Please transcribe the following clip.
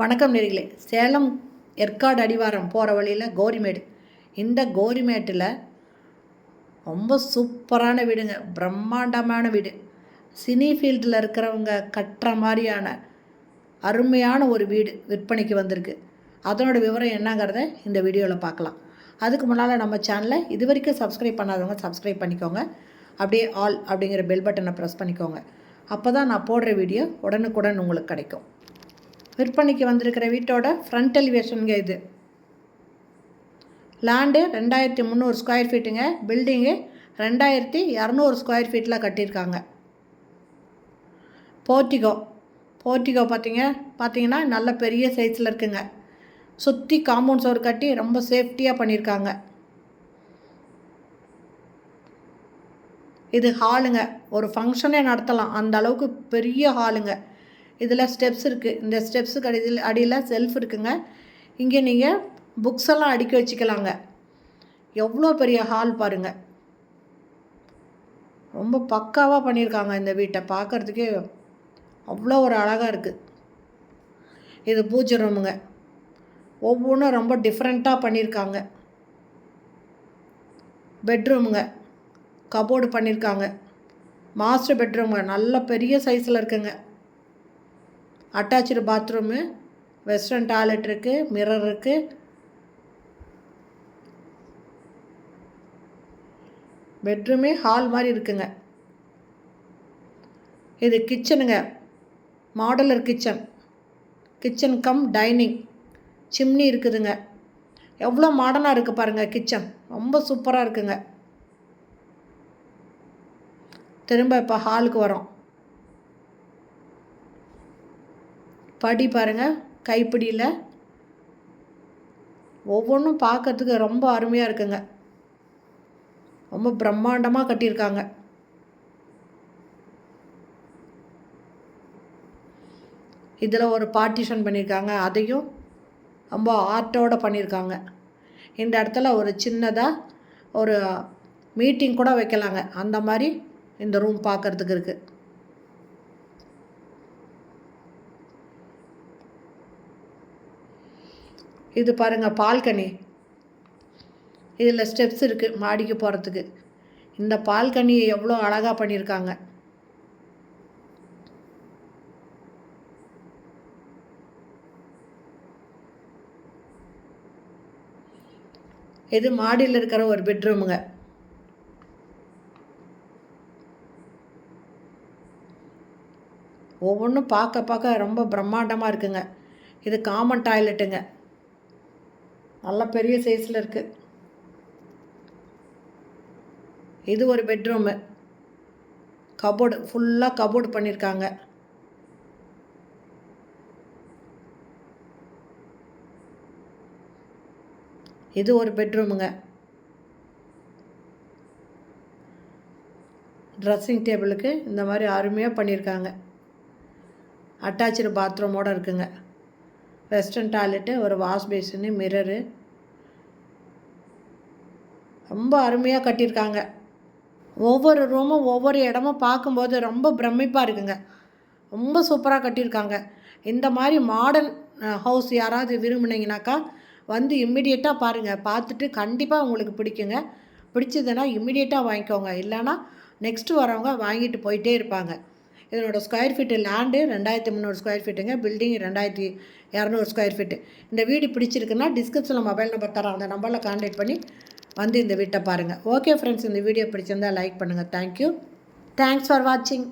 வணக்கம் நெறிகளே சேலம் ஏற்காடு அடிவாரம் போகிற வழியில் கோரிமேடு. இந்த கோரிமேட்டில் ரொம்ப சூப்பரான வீடுங்க. பிரம்மாண்டமான வீடு. சினி ஃபீல்டில் இருக்கிறவங்க கட்டுற மாதிரியான அருமையான ஒரு வீடு விற்பனைக்கு வந்திருக்கு. அதனோட விவரம் என்னங்கிறத இந்த வீடியோவில் பார்க்கலாம். அதுக்கு முன்னால் நம்ம சேனலை இது வரைக்கும் சப்ஸ்கிரைப் பண்ணாதவங்க சப்ஸ்கிரைப் பண்ணிக்கோங்க. அப்படியே ஆல் அப்படிங்கிற பெல் பட்டனை ப்ரெஸ் பண்ணிக்கோங்க. அப்போ தான் நான் போடுற வீடியோ உடனுக்குடன் உங்களுக்கு கிடைக்கும். விற்பனைக்கு வந்திருக்கிற வீட்டோட ஃப்ரண்ட் எலிவேஷனுங்க இது. லேண்டு ரெண்டாயிரத்தி முந்நூறு ஸ்கொயர் ஃபீட்டுங்க பில்டிங்கு ரெண்டாயிரத்தி இரநூறு ஸ்கொயர் ஃபீட்டில் கட்டியிருக்காங்க. போர்ட்டிகோ போர்ட்டிகோ பார்த்தீங்க பார்த்தீங்கன்னா நல்ல பெரிய சைஸில் இருக்குங்க. சுற்றி காம்பவுண்ட் சோறு கட்டி ரொம்ப சேஃப்டியாக பண்ணியிருக்காங்க. இது ஹாலுங்க ஒரு ஃபங்க்ஷனே நடத்தலாம். அந்த அளவுக்கு பெரிய ஹாலுங்க இதில் ஸ்டெப்ஸ் இருக்குது இந்த ஸ்டெப்ஸுக்கு அடியில் அடியில் செல்ஃப் இருக்குங்க. இங்கே நீங்கள் புக்ஸ் எல்லாம் அடுக்கி வச்சுக்கலாங்க. எவ்வளோ பெரிய ஹால் பாருங்கள் ரொம்ப பக்காவாக பண்ணியிருக்காங்க இந்த வீட்டை. பார்க்குறதுக்கே அவ்வளோ ஒரு அழகாக இருக்குது இது பூஜை ரூமுங்க ஒவ்வொன்றும் ரொம்ப டிஃப்ரெண்ட்டாக பண்ணியிருக்காங்க. பெட்ரூமுங்க கபோர்டு பண்ணியிருக்காங்க. மாஸ்டர் பெட்ரூமுங்க நல்ல பெரிய சைஸில் இருக்குங்க. அட்டாச்சு பாத்ரூமு வெஸ்டர்ன் டாய்லெட் இருக்குது மிரர் இருக்குது பெட்ரூமே ஹால் மாதிரி இருக்குங்க. இது கிச்சனுங்க modular kitchen kitchen cum dining chimney இருக்குதுங்க. எவ்வளோ மாடர்னாக இருக்குது பாருங்கள் கிச்சன் ரொம்ப சூப்பராக இருக்குங்க. திரும்ப இப்போ ஹாலுக்கு வரோம். படி பாருங்கள் கைப்பிடியில். ஒவ்வொன்றும் பார்க்கறதுக்கு ரொம்ப அருமையாக இருக்குங்க. ரொம்ப பிரம்மாண்டமாக கட்டியிருக்காங்க. இதில் ஒரு பார்ட்டிஷன் பண்ணியிருக்காங்க. அதையும் ரொம்ப ஆர்ட்டோடு பண்ணியிருக்காங்க. இந்த இடத்துல ஒரு சின்னதாக ஒரு மீட்டிங் கூட வைக்கலாங்க. அந்த மாதிரி இந்த ரூம் பார்க்குறதுக்கு இருக்குது இது பாருங்கள் பால்கனி. இதில் ஸ்டெப்ஸ் இருக்குது மாடிக்கு போகிறதுக்கு இந்த பால்கனியை எவ்வளோ அழகாக பண்ணியிருக்காங்க. இது மாடியில் இருக்கிற ஒரு பெட்ரூமுங்க ஒவ்வொன்றும் பார்க்க பார்க்க ரொம்ப பிரம்மாண்டமாக இருக்குங்க. இது காமன் டாய்லெட்டுங்க நல்ல பெரிய சைஸில் இருக்குது இது ஒரு பெட்ரூமு கபோர்டு ஃபுல்லாக கபோர்டு பண்ணியிருக்காங்க இது ஒரு பெட்ரூமுங்க ட்ரெஸ்ஸிங் டேபிளுக்கு இந்த மாதிரி அருமையாக பண்ணியிருக்காங்க அட்டாச்சு பாத்ரூமோடு இருக்குங்க. வெஸ்டர்ன் டாய்லெட்டு ஒரு வாஷ் பேசினு மிரரு ரொம்ப அருமையாக கட்டியிருக்காங்க. ஒவ்வொரு ரூமும் ஒவ்வொரு இடமும் பார்க்கும்போது ரொம்ப பிரமிப்பாக இருக்குங்க. ரொம்ப சூப்பராக கட்டியிருக்காங்க. இந்த மாதிரி மாடர்ன் ஹவுஸ் யாராவது விரும்புனீங்கனாக்கா வந்து இம்மிடியட்டாக பாருங்கள் பார்த்துட்டு கண்டிப்பாக உங்களுக்கு பிடிக்குங்க. பிடிச்சதுன்னா இம்மிடியட்டாக வாங்கிக்கோங்க. இல்லைன்னா நெக்ஸ்ட்டு வரவங்க வாங்கிட்டு போயிட்டே இருப்பாங்க. இதனோட ஸ்கொயர் ஃபீட்டு லேண்டு ரெண்டாயிரத்தி முந்நூறு ஸ்கொயர் ஃபீட்டுங்க பில்டிங் ரெண்டாயிரத்தி இரநூறு ஸ்கொயர் ஃபீட்டு இந்த வீடு பிடிச்சிருக்குன்னா டிஸ்கிரிப்ஷனில் மொபைல் நம்பர் தரோம் அந்த நம்பரில் கான்டாக்ட் பண்ணி வந்து இந்த வீட்டை பாருங்கள் ஓகே ஃப்ரெண்ட்ஸ் இந்த வீடியோ பிடிச்சிருந்தால் லைக் பண்ணுங்கள் தேங்க்யூ தேங்க்ஸ் ஃபார் வாட்சிங்